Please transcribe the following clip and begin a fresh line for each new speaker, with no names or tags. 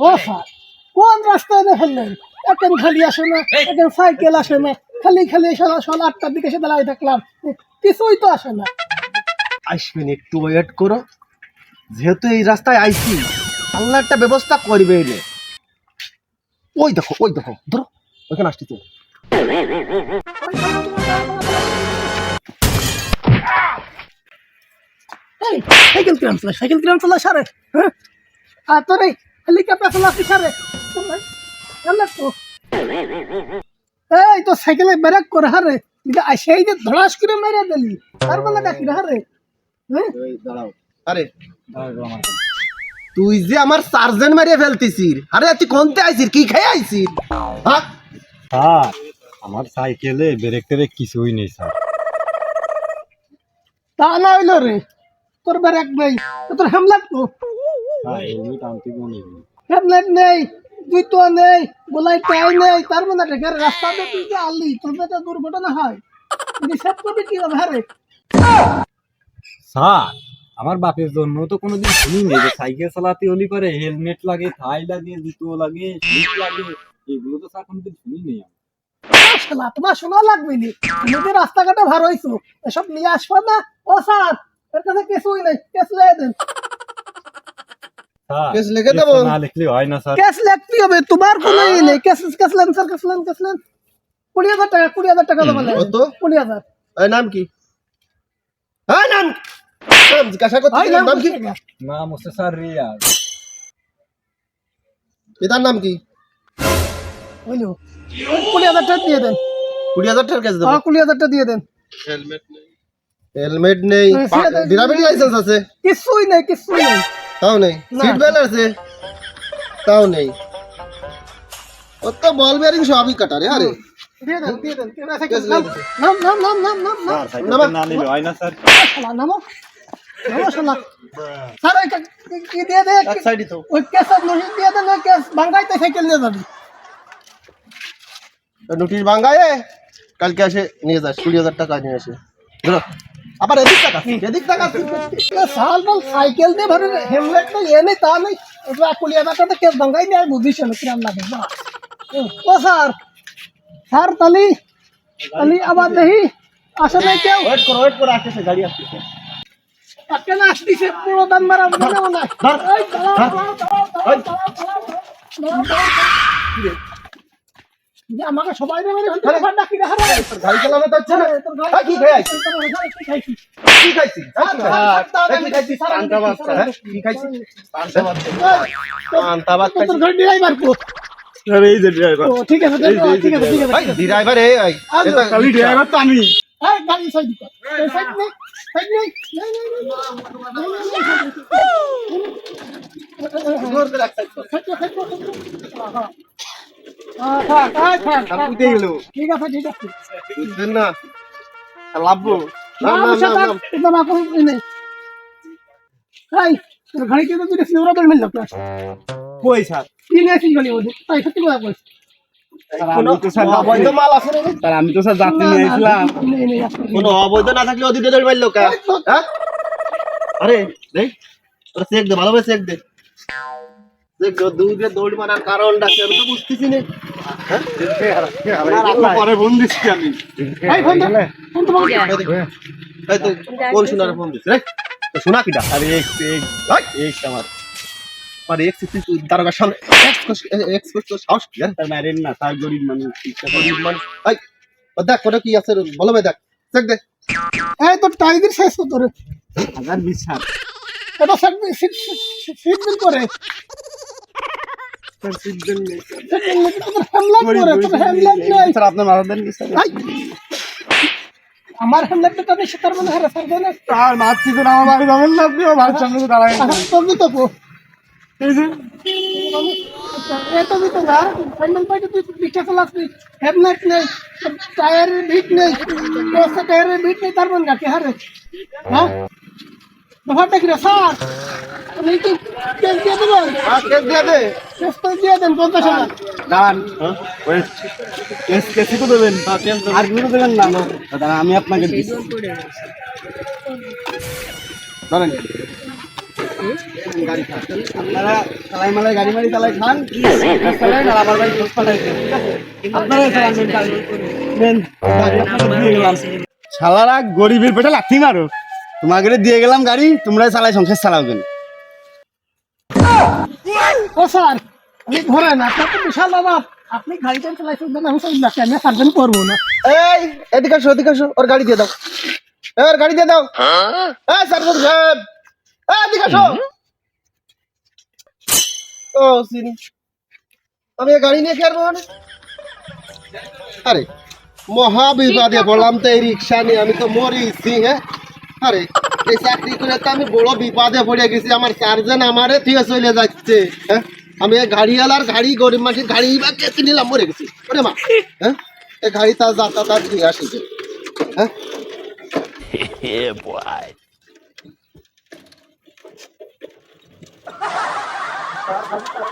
ও sir কোন রাস্তায় এনে ফেললেন? এখন খালি আসে না এখন সাইকেল আসে না খালি খালি সকাল সকাল আটটার দিকে এসে দাঁড়ায় থাকলাম। কিছুই তো আসে না।
আসবেন একটু ওয়েট করো। যেহেতু এই রাস্তায় আইছি আল্লাহ একটা ব্যবস্থা করবে এলে ওই দেখো ওই দেখো ধরো ওইখানে আসছি তো।
সাইকেল কিরাম চালা সাইকেল কিরাম চালা সারে হ্যাঁ? আর তোর এই হেলিকপ্টার চালাচ্ছি সারে এই তো সাইকেলে ব্রেক করে হারে কিন্তু সেই যে ধড়াস করে মেরে দিলি তার বেলা দেখি হারে হ্যাঁ
আরে তুই যে আমার সার্জেন্ট মারিয়ে ফেলতিছিস আরে তুই কোনতে আইছিস? কি খেয়ে আইছিস? হ্যাঁ
আমার সাইকেলে ব্রেক টেরেক কিছুই নেই স্যার।
তা না হইল রে তোর ব্রেক নেই তোর হেমলেট তো।
হেলমেট নেই।
জুতো নেই বলাই টাই নেই তার মানে রেখে রাস্তাতে তুই যে আলি তোর তো দুর্ঘটনা হয় হিসাব করবি কি হবে
স্যার আমার বাপের জন্য তো কোনোদিন শুনি নেই যে সাইকেল চালাতে হলি করে হেলমেট লাগে থাই লাগে জুতো লাগে এগুলো তো স্যার কোনোদিন শুনি নেই আমি
শালা তোমার শোনা লাগবে নি? তুমি যে রাস্তাঘাটে ভার হইছো এসব নিয়ে আসবা না? ও স্যার এর কাছে কিছুই নেই লিখে দেন।
কেস লিখে দেবো?
না লিখলে হয় না স্যার।
কেস লিখতে হবে তোমার কোনো ই নেই। কেস কেস লেন স্যার কেস লেন কেস লেন। কুড়ি হাজার টাকা কুড়ি হাজার টাকা দেবো
কত?
কুড়ি হাজার।
নাম কি? এই নাম নাম জিজ্ঞাসা করতে নাম কি?
নাম হচ্ছে স্যার রিয়াজ।
পিতার নাম কি?
বুঝলো কুড়ি হাজার টাকা দিয়ে দেন।
কুড়ি হাজার টাকার কাছে দেবো।
হ্যাঁ কুড়ি হাজার টাকা দিয়ে দেন।
হেলমেট নেই।
হ্যাঁ,
ড্রাইভিং লাইসেন্স আছে।
কিছুই নেই কিছুই নেই।
তাও নেই
না।
সিট বেল্ট আছে তাও নেই ও তো বল বেয়ারিং সবই কাটা রে আরে
দিয়ে দেন দিয়ে দেন কেন আছে
কেস
নাম
লিখে
নাম নাম নাম নাম নাম নাম
স্যার সাইকেল
নামা।
না নিলে হয় না স্যার
শালা নামো নামো শালা স্যার ওই কা- কি- কি দিয়ে দে
এক সাইডই তো
ওই কেসের নোটিশ দিয়ে দেন ওই কেস বাঙ্গাইতে সাইকেল নিয়ে যাবি
নোটিশ ভাঙ্গায় কালকে এসে নিয়ে যাস কুড়ি হাজার টাকা নিয়ে এসে ধরো আবার এদিক টাকা এদিক টাকা
এ সাল বল সাইকেল দিয়ে ভরে হেলমেট নেই এ নেই তা নেই। এটা কুড়ি হাজার টাকা কেস বাঙ্গাই নিয়ে আর বুঝিস না কিরাম লাগে বাহ। ও স্যার স্যার তালি তালি আবার দেখি আসে নাই কেউ?
ওয়েট করো ওয়েট করো আসতেছে গাড়ি আসতেছে।
আজকে না আসতিছে পুরো দাম মারা মনে মনে আমাকে সবাই মেরে ফেলতে
আরে।
ব্যাপারটা কি?
তোর গাড়ি চালানো তো হচ্ছে না
তোর গাড়ি-
কি
খাইছিস?
কি খাইছিস কি খাইছিস? কি খাইছিস পান্তা ভাত হ্যাঁ? কি খাইছিস পান্তা ভাত পান্তা ভাত
তোর- গাড়ি ড্রাইভার কো?
স্যার এই যে ড্রাইভার
ও, ঠিক আছে ঠিক আছে ঠিক আছে
ভাই ড্রাইভার এই এই
আজ
এটা
খালি ড্রাইভার তো আমি
এই, গাড়ি সাইড কর সাইড নে সাইড নে
জোর করে কর।
সাইড কর, সাইড কর, সাইড কর। হ্যাঁ, ঠিক আছে ঠিক আছে।
বুঝছেন না? লাভবো নাম
নাম
নাম
সাথে
নাম নাম
এটা না। কোনো ই নেই। এই তোর গাড়ি কিন্তু তুই ফ্লেভার বের মিল লাগতো
কই স্যার?
কি নিয়ে আসিস ওদের তাই সত্যি কথা বলছিস
আমি তো স্যার
অবৈধ
যাত্রী নিয়ে আসলাম
কোনো না থাকলে ওদিকে দৌড় মারলো হ্যাঁ? আরে দেখ চেক দে ভালোভাবে চেক দে। দুধে দৌড় মারার কারণটা কি আমি তো বুঝতেছি না।
পরে ফোন দিচ্ছি আমি
ফোন দে ফোন তো বাবা
এই তো কোন শোনার ফোন দিস রে শোনা কিটা
আরে এক এক
ভাই
এক আমার
আরে এক্স তুই দারোগার সামনে এক্স এক্স সাহস কি হ্যাঁ
মারেন না স্যার গরিব মানুষ
গরিব মানুষ এই দেখ কোটা কি আছে ভালো ভাই দেখ চেক দে
এই তোর শেষ তোর
হাজার
বিল করে
আপনার মাথা দেন কি স্যার
এই, আমার হ্যামলেটটা তো নেই সেটার মনে হয় স্যার দেন
স্যার মারছি তো আমার বাড়ি যাবেন না আপনি আমার সামনে তো দাঁড়ায়
তোর দিতে কো
এই যে
এত দিতে না হ্যান্ডেল পাইতে তুই পিঠা চালাচ্ছিস হেলমেট নেই টায়ারের ভিট নেই দশটা টায়ারের ভিট নেই তার মন গাছে হারে হ্যাঁ ব্যাপারটা কি রে স্যার আপনি কি কেস দিয়ে দেবেন
আর চেক দিয়ে দে
আমি আপনাকে ধরেন।
গাড়ি খান। আপনারা মালাই গাড়ি মারি খান আমার খোঁজ আপনারা
শালারা গরিবের পেটে লাথি মারো। তোমাকে দিয়ে গেলাম গাড়ি তোমরাই চালাই সংসার চালাও কেন?
ও স্যার ধরেন আপনার তো বিশাল আপনি গাড়িটা চালাইছেন না, আমি সব লাখ আমি সার্ভেন করব না।
এই, এদিকে আসো আসো, ওর গাড়ি দিয়ে দাও। ওর গাড়ি দিয়ে দাও। সার্জন সাহেব এদিকে আসো। ও, সিনি। আমি গাড়ি নিয়ে মানে? আরে মহা বললাম তো এই রিক্সা নিয়ে, আমি তো মরিছি হ্যাঁ? আরে, এই চাকরি করে তো আমি বড় বিপদে পড়ে গেছি, আমার চারজন আমারে থেকে চলে যাচ্ছে হ্যাঁ? আমি এই গাড়িওয়ালার গাড়ি গরিব মানুষের গাড়ি বা কেটে নিলাম মরে গেছি। ওরে মা। হ্যাঁ? এই গাড়ি তার যাতা তার দিয়ে আসি যে, হ্যাঁ